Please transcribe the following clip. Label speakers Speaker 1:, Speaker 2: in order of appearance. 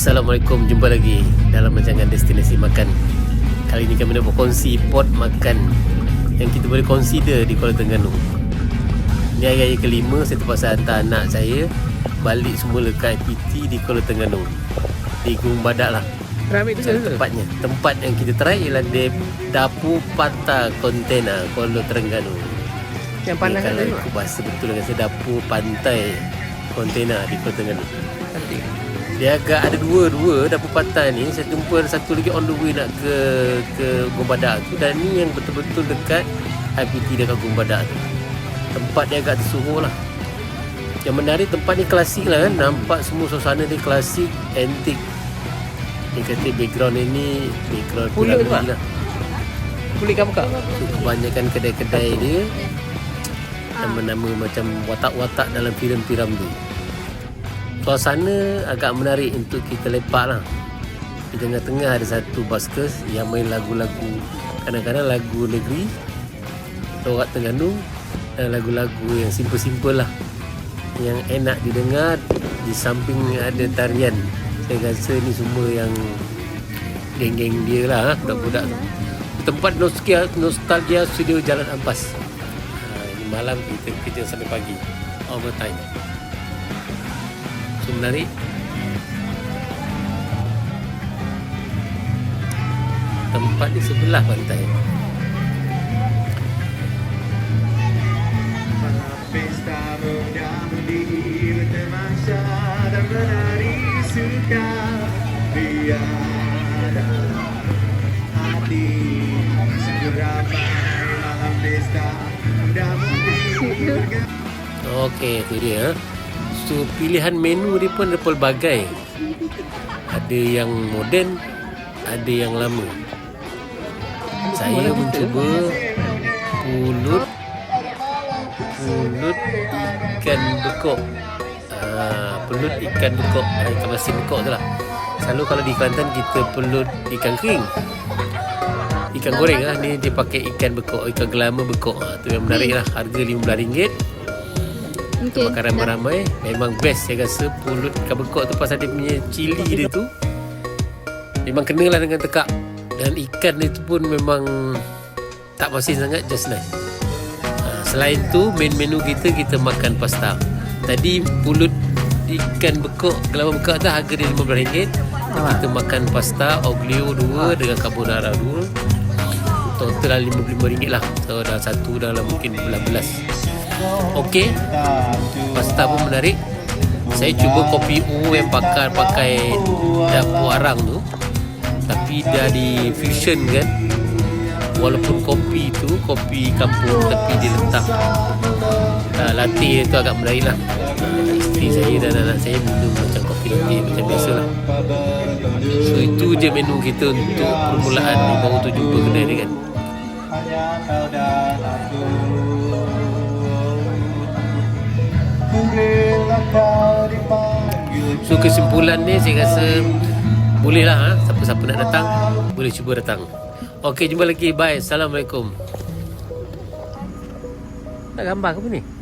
Speaker 1: Assalamualaikum Jumpa lagi Dalam rancangan Destinasi Makan. Kali ini kami nak berkongsi Pot makan Yang kita boleh consider Di Kuala Terengganu. Ini hari raya kelima Saya terpaksa hantar anak saya Balik semula ke IPT Di Kuala Terengganu. Di Gunung Badak lah.
Speaker 2: Ramai tu
Speaker 1: tempatnya. Tempat yang kita try Ialah di Dapur Pata Kontena Kuala Terengganu.
Speaker 2: Yang panas
Speaker 1: Ni
Speaker 2: kan
Speaker 1: Kalau
Speaker 2: tu.
Speaker 1: ikut bahasa betul dengan saya Dapur Pantai Kontena Di Kuala Terengganu.
Speaker 2: Cantik.
Speaker 1: Dia agak ada dua-dua dapur pantai ni. Saya jumpa satu lagi on the way nak ke ke Gombadak tu. Dan ni yang betul-betul dekat IPT dekat Gombadak tu. Tempat dia agak tersuruh lah. Yang menarik tempat ni klasik lah kan. Nampak semua suasana dia klasik Antik. Dia kata background ini Background
Speaker 2: Pula tu,
Speaker 1: lah
Speaker 2: Kulit kau buka.
Speaker 1: so, Kebanyakan kedai-kedai dia Nama-nama macam watak-watak dalam filem-filem tu Suasana agak menarik untuk kita lepak lah. Di tengah-tengah ada satu baskers yang main lagu-lagu Kadang-kadang lagu negeri Lorak Terengganu Dan lagu-lagu yang simple-simple lah. Yang enak didengar Di samping ada tarian. Saya rasa ni semua yang Geng-geng dia lah ha, Budak-budak tu. Tempat nostalgia, nostalgia studio Jalan Ampas. Ha, malam kita kerja sampai pagi. Overtime So Tempat di sebelah pantai.
Speaker 3: Pesta muda-mudi bertemasa dan menari suka. Biar dalam hati ramai malam pesta. Muda-mudi
Speaker 1: Okey, tu dia. So, pilihan menu dia pun ada pelbagai. Ada yang moden, ada yang lama. Saya mencuba pulut pulut ikan bekok. Ah, pulut ikan bekok, ah, ikan masin bekok tu lah. Selalu kalau di Kelantan kita pulut ikan kering. Ikan goreng lah Ni dia pakai ikan bekok Ikan gelama bekok ha, Tu yang menarik lah Harga RM15
Speaker 4: Okay.
Speaker 1: Makan ramai-ramai Memang best saya rasa Pulut ikan bekok tu Pasal dia punya cili dia tu. Memang kena lah dengan tekak. Dan ikan dia tu pun memang Tak masin sangat Just nice. Ha, Selain tu Main menu kita Kita makan pasta. Tadi pulut Ikan bekok Gelama bekok tu Harga dia RM15 Kita makan pasta Oglio 2 Dengan carbonara 2 Total RM55 lah. So dah satu dalam mungkin belas-belas Okey. Pasta pun menarik? Saya cuba kopi U yang bakar pakai dapur arang tu. Tapi dah di fusion kan? Walaupun kopi tu Kopi kampung Tapi dia letak. Uh, Latte tu agak menarik lah. Isteri saya dan anak saya minum macam kopi latte Macam biasa lah. So itu je menu kita untuk permulaan. Baru tu jumpa kedai ni kan?
Speaker 3: Hanya kau dan aku
Speaker 1: So kesimpulan ni saya rasa Boleh lah ha? Siapa-siapa nak datang Boleh cuba datang Okey jumpa lagi Bye Assalamualaikum
Speaker 2: Tak gambar ke apa ni?